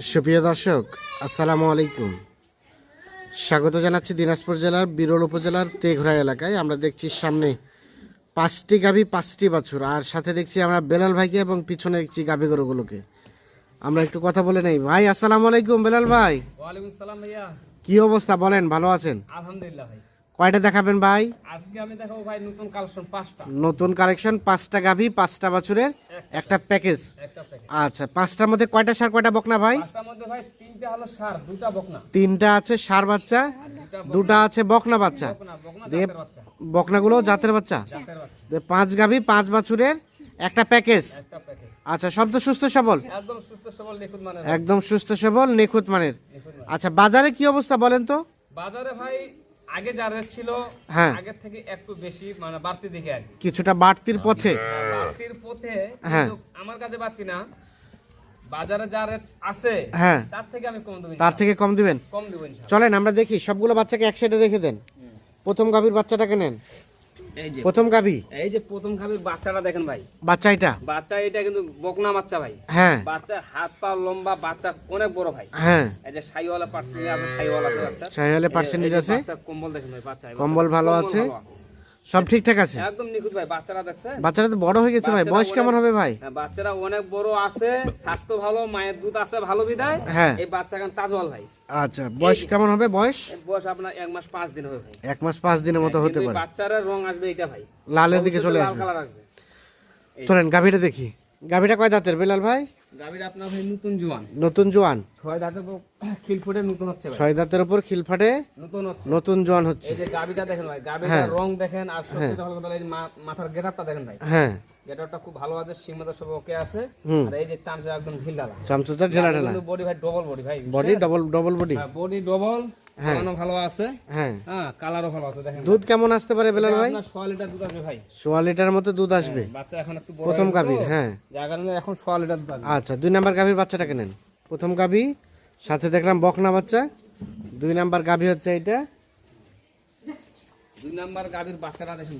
সুপ্রিয় দর্শক আসসালামু আলাইকুম। স্বাগত জানাচ্ছি দিনাজপুর জেলার বিরল উপজেলার তেঘরা এলাকায়। আমরা দেখছি সামনে পাঁচটি গাভী পাঁচটি বছর আর সাথে দেখছি আমরা বেলাল ভাইকে এবং পিছনে দেখছি গাভী গরুগুলোকে। আমরা একটু কথা বলে নেই। ভাই আসসালামু আলাইকুম বেলাল ভাই। কি অবস্থা বলেন ভালো আছেন? আলহামদুলিল্লাহ ভাই। কয়টা দেখাবেন ভাই? আজকে আমি দেখাবো ভাই নতুন কালেকশন পাঁচটা। নতুন কালেকশন পাঁচটা গাভী পাঁচটা বছরের একটা প্যাকেজ। আচ্ছা পাঁচটার মধ্যে কয়টা সার কয়টা বকনা ভাই? পাঁচটার মধ্যে ভাই তিনটা হলো সার দুটা বকনা। তিনটা আছে সার বাচ্চা দুটা আছে বকনা বাচ্চা। বকনাগুলো জাতের বাচ্চা। পাঁচ গাভী পাঁচ বছরের একটা প্যাকেজ। আচ্ছা সব তো সুস্থ সবল? একদম সুস্থ সবল নিখুঁত একদম সুস্থ সবল নিখুঁত মানের। আচ্ছা বাজারে কি অবস্থা বলেন তো? বাজারে ভাই আগে যা রেট ছিল হ্যাঁ। আগের থেকে একটু বেশি মানে বাড়তি দিকে আর কিছুটা বাড়তির পথে। বাড়তির পথে হ্যাঁ। আমার কাছে বাড়তি না। বাজারে যা রেট আছে হ্যাঁ। তার থেকে আমি কম দেবো তার থেকে কম দিবেন? কম দেবো চলেন আমরা দেখি সবগুলো বাচ্চাকে এক সাইডে রেখে দেন। প্রথম গাভীর বাচ্চাটাকে নেন। প্রথম গাবি এই যে প্রথম গাবির বাচ্চাটা দেখেন ভাই। বাচ্চা এটা? বাচ্চা এটা কিন্তু বকনা বাচ্চা ভাই। হ্যাঁ। বাচ্চা হাত পা লম্বা বাচ্চা অনেক বড় ভাই। হ্যাঁ। এই যে সাইওয়ালা পার্সেন্টেজ আছে সাইওয়ালা আছে বাচ্চা সাইওয়ালা পার্সেন্টেজ আছে। বাচ্চা কম্বল দেখেন ভাই বাচ্চা। কম্বল ভালো আছে। সব ঠিকঠাক আছে? একদম নিখুঁত ভাই বাচ্চারা দেখছে বাচ্চারা তো বড় হয়ে গেছে ভাই বয়স কেমন হবে ভাই? হ্যাঁ, বাচ্চারা অনেক বড় আছে স্বাস্থ্য ভালো মায়ের দুধ আছে ভালো বিদায়। হ্যাঁ। এই বাচ্চা কেন তাজওয়াল ভাই। আচ্ছা বয়স কেমন হবে বয়স? বয়স আপনার এক মাস পাঁচ দিন হবে ভাই। এক মাস পাঁচ দিনের মতো হতে কিন্তু পারে। বাচ্চারা রং আসবে এটা ভাই। লালের দিকে চলে আসবে। কালার আসবে। চলেন গাভীটা দেখি। গাভীটা কয় দাঁতের? বেলাল ভাই? গাভীর আপনার ভাই নতুন জোয়ান। নতুন জোয়ান। ছয় দাঁতের খিলফুটে নতুন হচ্ছে ছয় দাঁতের উপর খিল ফাটে নতুন হচ্ছে। নতুন জোয়ান হচ্ছে। এই যে গাবিটা দেখেন ভাই গাবিটার হ্যাঁ। রং দেখেন আর সবচেয়ে কথা হলো এই যে মা- মাথার দেখেন ভাই। হ্যাঁ। গেটারটা খুব ভালো আছে সিংমাতা সব ওকে আছে। আর এই যে চামচা একদম ঢিল ডালা চামচুচার ঢেলা ঢেলা। বডি ভাই ডবল বডি ভাই body double double body body double হ্যাঁ। খাওয়ানো ভালো আছে। হ্যাঁ। হ্যাঁ কালারও ভালো আছে দেখেন দুধ কেমন আসতে পারে বেলাল ভাই? আপনার লিটার দুধ আসবে ভাই। সোয়া লিটার মতো দুধ আসবে। বাচ্চা এখন একটু বড় প্রথম গাভীর হ্যাঁ। যার কারণে এখন সোয়া লিটার দুধ আসবে। আচ্ছা দুই নাম্বার গাভীর বাচ্চাটাকে নেন। প্রথম গাভী সাথে দেখলাম বকনা বাচ্চা। দুই নাম্বার গাভী হচ্ছে এটা দুই নাম্বার গাভীর বাচ্চাটা দেখেন।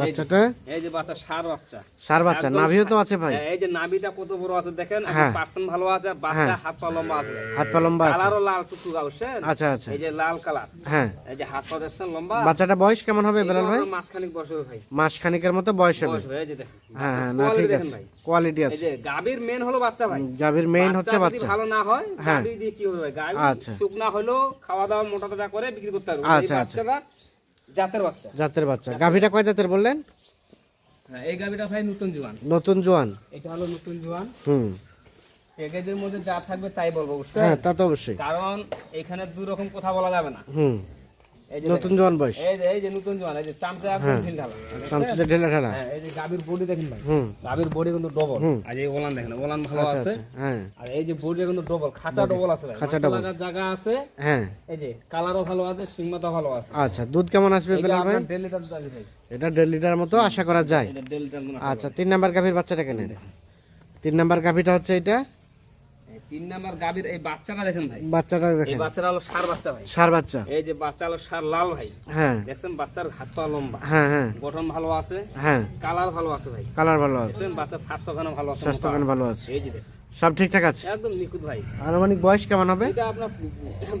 বাচ্চাটা? এই যে বাচ্চা সার বাচ্চা। সার বাচ্চা নাভিও তো আছে ভাই। হ্যাঁ, এই যে নাভিটা কত বড় আছে দেখেন হ্যাঁ। ভালো আছে বাচ্চা হাত পা লম্বা আছে। হাত পা লম্বা আছে। কালারও লাল টুকটুক বুঝছেন আচ্ছা আচ্ছা। এই যে লাল কালার হ্যাঁ। এই যে হাত পা দেখছেন লম্বা? বাচ্চাটা বয়স কেমন হবে বেলাল ভাই? মতো বয়স হবে। বয়স এই যে দেখেন। হ্যাঁ হ্যাঁ না ঠিক আছে। ভাই। কোয়ালিটি এই আছে। যে মেন হলো বাচ্চা ভাই। মেইন হচ্ছে বাচ্চা। ভালো না হয় হ্যাঁ। দিয়ে কি হবে আচ্ছা। শুকনা হলো খাওয়া দাওয়া মোটা তাজা করে বিক্রি করতে পারবে। আচ্ছা, আচ্ছা। জাতের বাচ্চা। জাতের বাচ্চা। গাভীটা কয় জাতের বললেন? হ্যাঁ এই গাভীটা ভাই নতুন জোয়ান। নতুন জোয়ান। এটা হলো নতুন জোয়ান। হুম। প্যাকেজের মধ্যে যা থাকবে তাই বলব অবশ্যই হ্যাঁ তা তো অবশ্যই। কারণ এখানে দু রকম কথা বলা যাবে না। হুম। নতুন জোয়ান বয়স। এই যে এই যে নতুন জোয়ান এই যে চামচা একদম ঢিল। ঢালা চামচুচা ঢেলা ঢেলা। হ্যাঁ এই যে গাভীর বডি দেখেন ভাই। হুম। গাভীর বডি কিন্তু ডবল আর এই ওলান দেখেন ওলান ভালো আচ্ছা আছে। আচ্ছা হ্যাঁ। আর এই যে বডি কিন্তু ডবল খাঁচা ডবল আছে ভাই। খাঁচা। লাগার জায়গা আছে হ্যাঁ। এই যে কালারও ভালো আছে সিংমাতা ভালো আছে। আচ্ছা দুধ কেমন আসবে ভাই? দেড় লিটার দুধ আসবে এটা দেড় লিটার মতো আশা করা যায়। হয়। আচ্ছা তিন নাম্বার গাভীর বাচ্চাটাকে নেন তিন নাম্বার গাভীটা হচ্ছে এটা তিন নাম্বার গাভীর এই বাচ্চাটা দেখেন ভাই। বাচ্চাটা এই বাচ্চাটা হলো সার বাচ্চা ভাই। সার বাচ্চা। এই যে বাচ্চা হলো সার লাল ভাই। হ্যাঁ। বাচ্চার হাত পা লম্বা। হ্যাঁ হ্যাঁ। গঠন ভালো আছে। হ্যাঁ। কালার ভালো আছে ভাই। কালার ভালো আছে। বাচ্চার স্বাস্থ্যখানে ভালো আছে ভালো এই যে সব ঠিকঠাক আছে? একদম নিখুঁত ভাই। আনুমানিক বয়স কেমন হবে? এটা আপনার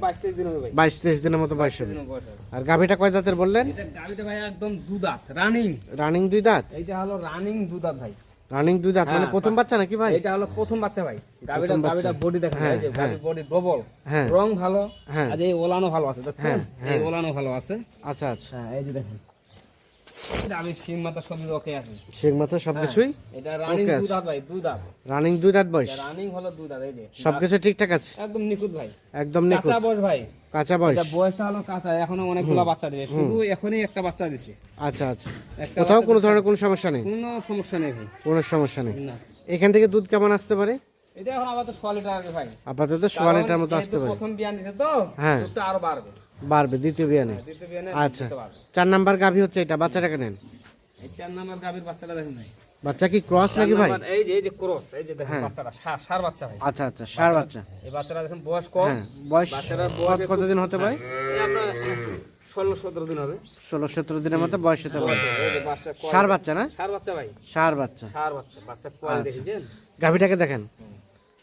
বাইশ তেইশ দিন হবে ভাই। বাইশ দিনের মতো বয়স হবে। বয়স হবে। আর গাভীটা কয় দাঁতের বললেন? এটা গাড়িটা ভাই একদম দুদাত রানিং। রানিং দুই দাঁত? এইটা হলো রানিং দুদাত ভাই। রানিং দুই দাঁত মানে হ্যাঁ, প্রথম বাচ্চা নাকি ভাই? এটা হলো প্রথম বাচ্চা ভাই। গাবিটা গাবিটা বডি দেখা যায় যে হ্যাঁ। বডি ডবল হ্যাঁ। রং ভালো হ্যাঁ। আর এই ওলানো ভালো আছে দেখছেন? হ্যাঁ, এই ওলানো ভালো আছে। আচ্ছা আচ্ছা। হ্যাঁ এই যে দেখেন। আমি সিং মাথা সবই ওকে আছে। শেখ মাথা সবকিছুই এটা রানিং Okay আছে। দুদাত ভাই দুদাত রানিং দুই দাঁত বয়স? রানিং হলো দুদাত এই যে। সবকিছু ঠিকঠাক আছে? একদম নিখুঁত ভাই। একদম নিখুঁত। কাঁচা বয়স ভাই। কাঁচা বয়স। এটা বয়সটা হলো কাঁচা এখনও অনেকগুলো বাচ্চা দিবে শুধু এখনই একটা বাচ্চা দিছে। আচ্ছা আচ্ছা। কোথাও কোনো ধরনের কোনো সমস্যা নেই? কোনো সমস্যা নেই ভাই। কোনো সমস্যা নেই? এখান থেকে দুধ কেমন আসতে পারে? এটা এখন আবার তো সোয়া লিটার ভাই। আপাতত সোয়া লিটার মতো আসতে পারে। প্রথম বিয়ান দিছে তো হ্যাঁ। আরও বাড়বে। বাড়বে দ্বিতীয় বিয়ানে আচ্ছা। চার নাম্বার গাভী হচ্ছে এটা বাচ্চাটাকে নেন? এই চার নাম্বার গাভীর বাচ্চাটা দেখেন ভাই। বাচ্চা কি ক্রস নাকি ভাই? এই যে এই যে ক্রস এই যে দেখেন হ্যাঁ। বাচ্চাটা সার সার বাচ্চা ভাই। আচ্ছা আচ্ছা সার বাচ্চা এই বাচ্চাটা দেখেন বয়স কম। হ্যাঁ বয়স বাচ্চাটার বয়স কত- কতদিন হতে আপনার ষোলো সতেরো দিন হবে। ষোলো সতেরো দিনের মতো বয়স হতে পারে। সার বাচ্চা না? সার বাচ্চা ভাই। সার বাচ্চা। সার বাচ্চা বাচ্চা কোয়ালিটি আচ্ছা। গাভীটাকে দেখেন।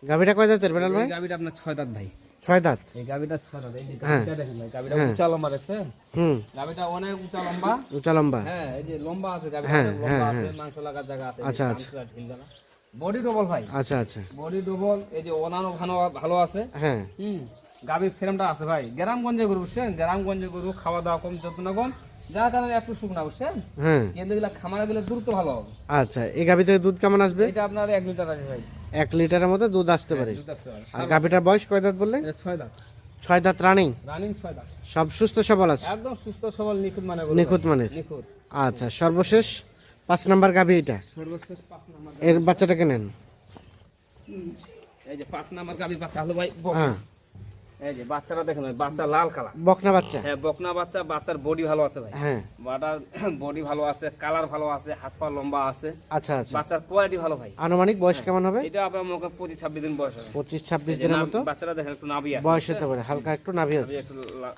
গাভিটা কয় দাঁতের বেলাল ভাই? গাবিটা আপনার ছয় দাঁত ভাই। ছয় দাঁত। এই গাবিটা ছয় দাঁত এই যে হ্যাঁ। গাবিটা দেখেন ভাই গাবিটা হ্যাঁ। উঁচা লম্বা দেখছেন? হুম। গাবিটা অনেক উঁচা লম্বা। উঁচা লম্বা। হ্যাঁ এই যে লম্বা আছে গাবিটা হ্যাঁ, লম্বা আছে মাংস লাগার জায়গা আছে আচ্ছা, আচ্ছা। বডি ডবল ভাই। আচ্ছা আচ্ছা। বডি ডবল এই যে অনানো ভালো ভালো আছে। হ্যাঁ। হুম গাবির ফ্রেমটা আছে ভাই। গ্রামগঞ্জে গরু বুঝছেন? গ্রামগঞ্জে গরু খাওয়া দাওয়া কম যত্ন কম। যার কারণে একটু শুকনা বুঝছেন? হ্যাঁ। কিন্তু এগুলা খামারে গেলে তো ভালো। হবে আচ্ছা এই গাভি থেকে দুধ কেমন আসবে? এটা আপনার এক লিটার আছে ভাই। এক লিটারের মধ্যে দুধ আসতে পারে। আসতে পারে। আর গাভিটার বয়স কয় দাঁত বললেন? ছয় দাঁত। ছয় দাঁত রানিং? রানিং ছয় দাঁত। সব সুস্থ সবল আছে? একদম সুস্থ সবল নিখুঁত মানে নিখুঁত মানে নিখুঁত। আচ্ছা সর্বশেষ পাঁচ নাম্বার গাভি এটা? সর্বশেষ পাঁচ নাম্বার এর বাচ্চাটাকে নেন। এই যে পাঁচ নাম্বার গাভি বাচ্চা হলো ভাই হ্যাঁ। এই যে বাচ্চাটা দেখেন ভাই বাচ্চা লাল কালার। বকনা বাচ্চা। হ্যাঁ বকনা বাচ্চা বাচ্চার বডি ভালো আছে ভাই। হ্যাঁ। বাটার বডি ভালো আছে কালার ভালো আছে হাত পা লম্বা আছে। আচ্ছা আচ্ছা। বাচ্চার কোয়ালিটি ভালো ভাই। আনুমানিক বয়স কেমন হবে? এটা আপনার মুখে পঁচিশ ছাব্বিশ দিন বয়স হবে। পঁচিশ ছাব্বিশ এই যে দিনের নাম- মতো? বাচ্চাটা দেখেন একটু নাভি আছে। বয়স হতে পারে হালকা একটু নাভি আছে।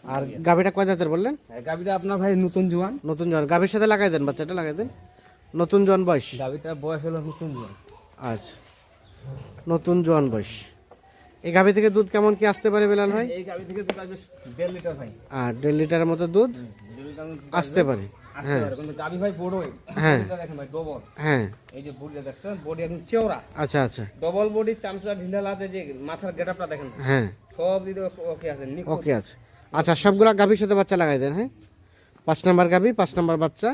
আর গাভিটা কয় দাঁতের বললেন? হ্যাঁ, গাভিটা আপনার ভাই নতুন জোয়ান। নতুন জন গাভির সাথে লাগাই দেন বাচ্চাটা লাগাই দেন। নতুন জন বয়স? গাভিটার বয়স হলো নতুন জোয়ান। আচ্ছা। নতুন জোয়ান বয়স। এই গাভি থেকে দুধ কেমন কি আসতে পারে বেলাল ভাই? এই গাভি থেকে দুধ আসবে দেড় লিটার ভাই। আর দেড় লিটারের মতো দুধ? আসতে পারে। আসতে কিন্তু গাভি ভাই বড়ই হ্যাঁ। দেখেন ভাই ডবল হ্যাঁ। এই যে বডিটা দেখছেন বডি একদম চেওড়া। আচ্ছা আচ্ছা। ডবল বডি চামচা ঢিলা আছে যে মাথার গেটআপটা দেখেন হ্যাঁ। সব দিকে ওকে আছে ওকে আছে। আচ্ছা সবগুলা গাভীর সাথে বাচ্চা লাগাই দেন হ্যাঁ? পাঁচ নাম্বার গাভী পাঁচ নাম্বার বাচ্চা।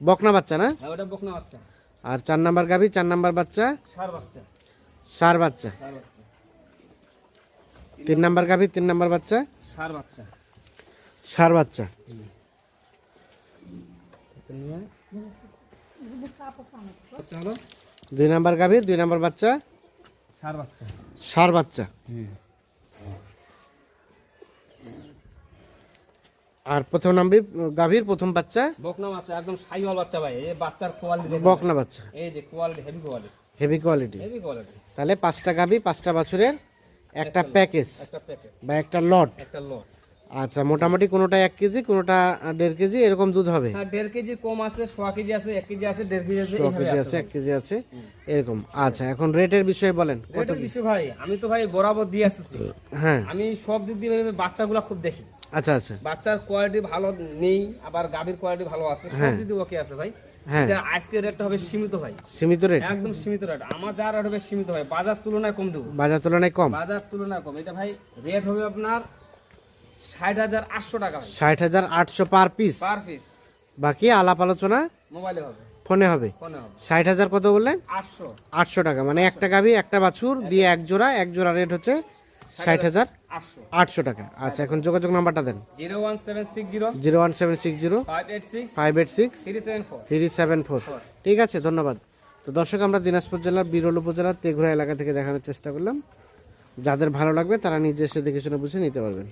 বকনা বাচ্চা না? হ্যাঁ ওটা বকনা বাচ্চা। আর চার নাম্বার গাভী চার নাম্বার বাচ্চা। সার বাচ্চা। সার বাচ্চা। সার বাচ্চা। তিন নাম্বার গাভী তিন নাম্বার বাচ্চা? সার বাচ্চা। সার বাচ্চা। দুই নাম্বার গাভী দুই নাম্বার বাচ্চা? সার বাচ্চা। সার বাচ্চা। আর প্রথম নাম্বি গাভীর প্রথম বাচ্চা? বকনা বাচ্চা একদম সাইওয়াল বাচ্চা ভাই। এই বাচ্চার কোয়ালিটি বকনা বাচ্চা। এই যে quality heavy quality heavy quality heavy quality তাহলে পাঁচটা গাভী পাঁচটা বছরের একটা প্যাকেজ বা একটা লট একটা লট আচ্ছা মোটামুটি কোনোটা এক কেজি কোনোটা দেড় কেজি এরকম দুধ হবে? হ্যাঁ দেড় কেজি কম আছে সোয়া কেজি আছে এক কেজি আছে দেড় কেজি আছে ছ কেজি আছে এক কেজি আছে এরকম। আচ্ছা এখন রেটের বিষয়ে বলেন কত বিষয় ভাই আমি তো ভাই বরাবর দিয়ে আসতেছি। হ্যাঁ। আমি সব দিক দিয়ে ভেবে বাচ্চাগুলো খুব দেখি। আচ্ছা আচ্ছা। বাচ্চার কোয়ালিটি ভালো নেই আবার গাভীর কোয়ালিটি ভালো আছে সব দিক দিয়ে ওকে আছে ভাই। হ্যাঁ আজকের রেটটা হবে সীমিত ভাই। সীমিত রেট? একদম সীমিত রেট। আমার যা রেট হবে সীমিত ভাই। বাজার তুলনায় কম দেবো। বাজার তুলনায় কম? বাজার তুলনায় কম। এটা ভাই রেট হবে আপনার ষাট হাজার আটশো টাকা ষাট হাজার আটশো পার পিস? Per piece. বাকি আলাপ আলোচনা? মোবাইলে হবে। ফোনে হবে? ফোনে হবে। ষাট হাজার কত বললেন? আটশো। আটশো টাকা। মানে একটা গাভি একটা বাছুর দিয়ে এক জোড়া এক জোড়া রেট হচ্ছে ষাট হাজার আটশো। টাকা। আচ্ছা এখন যোগাযোগ নাম্বারটা দেন। Zero one seven six zero. Zero one seven six zero. Five eight six. Three seven four. ঠিক আছে ধন্যবাদ। তো দর্শক আমরা দিনাজপুর জেলার বিরল উপজেলার তেঘুরা এলাকা থেকে দেখানোর চেষ্টা করলাম। যাদের ভালো লাগবে তারা নিজে এসে দেখে শুনে বুঝে নিতে পারবেন।